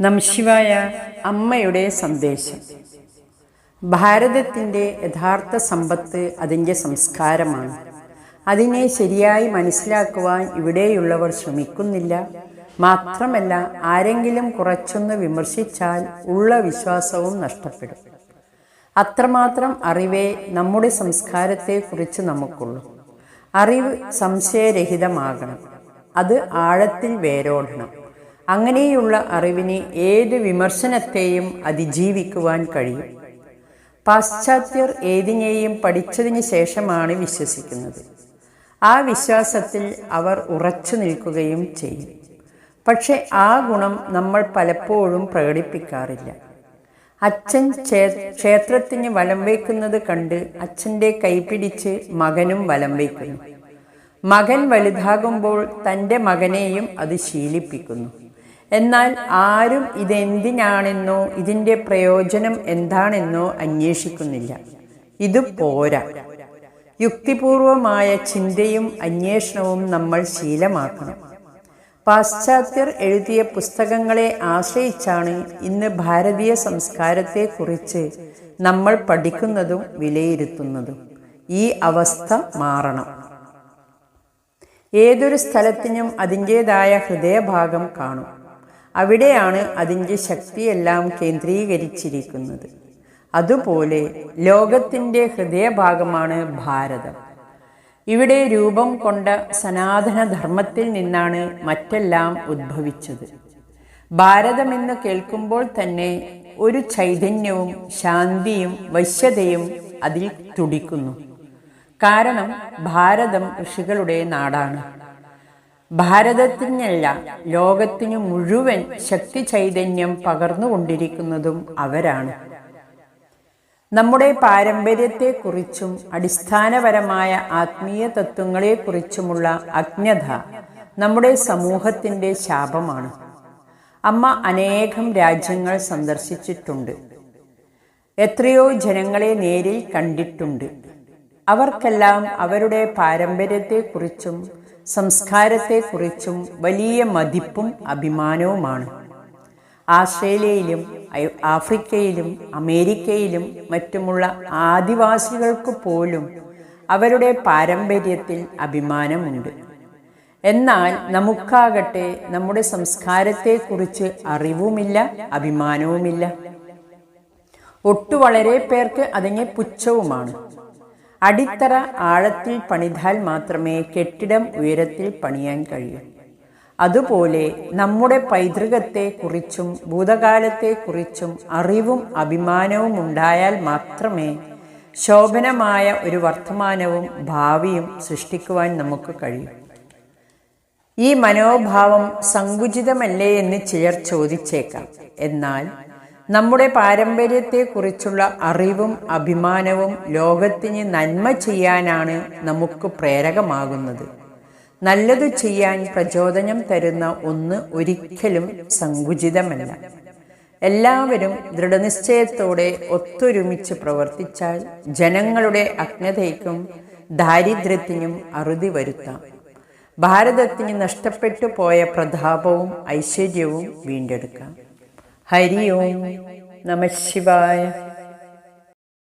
നംശിവായ അമ്മയുടെ സന്ദേശം. ഭാരതത്തിന്റെ യഥാർത്ഥ സമ്പത്ത് അതിന്റെ സംസ്കാരമാണ്. അതിനെ ശരിയായി മനസ്സിലാക്കുവാൻ ഇവിടെയുള്ളവർ ശ്രമിക്കുന്നില്ല. മാത്രമല്ല ആരെങ്കിലും കുറച്ചൊന്ന് വിമർശിച്ചാൽ ഉള്ള വിശ്വാസവും നഷ്ടപ്പെടും. അത്രമാത്രം അറിവേ നമ്മുടെ സംസ്കാരത്തെക്കുറിച്ച് നമുക്കുള്ളൂ. അറിവ് സംശയരഹിതമാകണം. അത് ആഴത്തിൽ വേരോടണം. അങ്ങനെയുള്ള അറിവിന് ഏത് വിമർശനത്തെയും അതിജീവിക്കുവാൻ കഴിയും. പാശ്ചാത്യർ ഏതിനെയും പഠിച്ചതിന് ശേഷമാണ് വിശ്വസിക്കുന്നത്. ആ വിശ്വാസത്തിൽ അവർ ഉറച്ചു നിൽക്കുകയും ചെയ്യും. പക്ഷെ ആ ഗുണം നമ്മൾ പലപ്പോഴും പ്രകടിപ്പിക്കാറില്ല. അച്ഛൻ ക്ഷേത്രത്തിന് വലം വയ്ക്കുന്നത് കണ്ട് അച്ഛന്റെ കൈപിടിച്ച് മകനും വലം വയ്ക്കുന്നു. മകൻ വലുതാകുമ്പോൾ തന്റെ മകനെയും അത് ശീലിപ്പിക്കുന്നു. എന്നാൽ ആരും ഇതെന്തിനാണെന്നോ ഇതിന്റെ പ്രയോജനം എന്താണെന്നോ അന്വേഷിക്കുന്നില്ല. ഇത് പോരാ. യുക്തിപൂർവമായ ചിന്തയും അന്വേഷണവും നമ്മൾ ശീലമാക്കണം. പാശ്ചാത്യർ എഴുതിയ പുസ്തകങ്ങളെ ആശ്രയിച്ചാണ് ഇന്ന് ഭാരതീയ സംസ്കാരത്തെക്കുറിച്ച് നമ്മൾ പഠിക്കുന്നതും വിലയിരുത്തുന്നതും. ഈ അവസ്ഥ മാറണം. ഏതൊരു സ്ഥലത്തിനും അതിന്റെതായ ഹൃദയഭാഗം കാണും. അവിടെയാണ് അതിന്റെ ശക്തിയെല്ലാം കേന്ദ്രീകരിച്ചിരിക്കുന്നത്. അതുപോലെ ലോകത്തിന്റെ ഹൃദയഭാഗമാണ് ഭാരതം. ഇവിടെ രൂപം കൊണ്ട സനാതനധർമ്മത്തിൽ നിന്നാണ് മറ്റെല്ലാം ഉദ്ഭവിച്ചത്. ഭാരതമെന്ന് കേൾക്കുമ്പോൾ തന്നെ ഒരു ചൈതന്യവും ശാന്തിയും വശ്യതയും അതിൽ തുടിക്കുന്നു. കാരണം ഭാരതം ഋഷികളുടെ നാടാണ്. ഭാരതത്തിനല്ല ലോകത്തിനു മുഴുവൻ ശക്തി ചൈതന്യം പകർന്നുകൊണ്ടിരിക്കുന്നതും അവരാണ്. നമ്മുടെ പാരമ്പര്യത്തെക്കുറിച്ചും അടിസ്ഥാനപരമായ ആത്മീയ തത്വങ്ങളെക്കുറിച്ചുമുള്ള അജ്ഞത നമ്മുടെ സമൂഹത്തിന്റെ ശാപമാണ്. അമ്മ അനേകം രാജ്യങ്ങൾ സന്ദർശിച്ചിട്ടുണ്ട്. എത്രയോ ജനങ്ങളെ നേരിൽ കണ്ടിട്ടുണ്ട്. അവർക്കെല്ലാം അവരുടെ പാരമ്പര്യത്തെക്കുറിച്ചും സംസ്കാരത്തെക്കുറിച്ചും വലിയ മതിപ്പും അഭിമാനവുമാണ്. ആസ്ട്രേലിയയിലും ആഫ്രിക്കയിലും അമേരിക്കയിലും മറ്റുമുള്ള ആദിവാസികൾക്ക് പോലും അവരുടെ പാരമ്പര്യത്തിൽ അഭിമാനമുണ്ട്. എന്നാൽ നമുക്കാകട്ടെ നമ്മുടെ സംസ്കാരത്തെക്കുറിച്ച് അറിവുമില്ല അഭിമാനവുമില്ല. ഒട്ടു വളരെ പേർക്ക് അതിനെ പുച്ഛവുമാണ്. അടിത്തറ ആഴത്തിൽ പണിതാൽ മാത്രമേ കെട്ടിടം ഉയരത്തിൽ പണിയാൻ കഴിയൂ. അതുപോലെ നമ്മുടെ പൈതൃകത്തെ പൈതൃകത്തെക്കുറിച്ചും ഭൂതകാലത്തെക്കുറിച്ചും അറിവും അഭിമാനവും ഉണ്ടായാൽ മാത്രമേ ശോഭനമായ ഒരു വർത്തമാനവും ഭാവിയും സൃഷ്ടിക്കുവാൻ നമുക്ക് കഴിയൂ. ഈ മനോഭാവം സങ്കുചിതമല്ലേ എന്ന് ചിലർ ചോദിച്ചേക്കാം. എന്നാൽ നമ്മുടെ പാരമ്പര്യത്തെക്കുറിച്ചുള്ള അറിവും അഭിമാനവും ലോകത്തിന് നന്മ ചെയ്യാനാണ് നമുക്ക് പ്രേരകമാകുന്നത്. നല്ലതു ചെയ്യാൻ പ്രചോദനം തരുന്ന ഒന്ന് ഒരിക്കലും സങ്കുചിതമല്ല. എല്ലാവരും ദൃഢനിശ്ചയത്തോടെ ഒത്തൊരുമിച്ച് പ്രവർത്തിച്ചാൽ ജനങ്ങളുടെ അജ്ഞതയ്ക്കും ദാരിദ്ര്യത്തിനും അറുതി വരുത്താം. ഭാരതത്തിന് നഷ്ടപ്പെട്ടു പോയ പ്രതാപവും ഐശ്വര്യവും വീണ്ടെടുക്കാം. ഹരി ഓം നമ ശിവായ.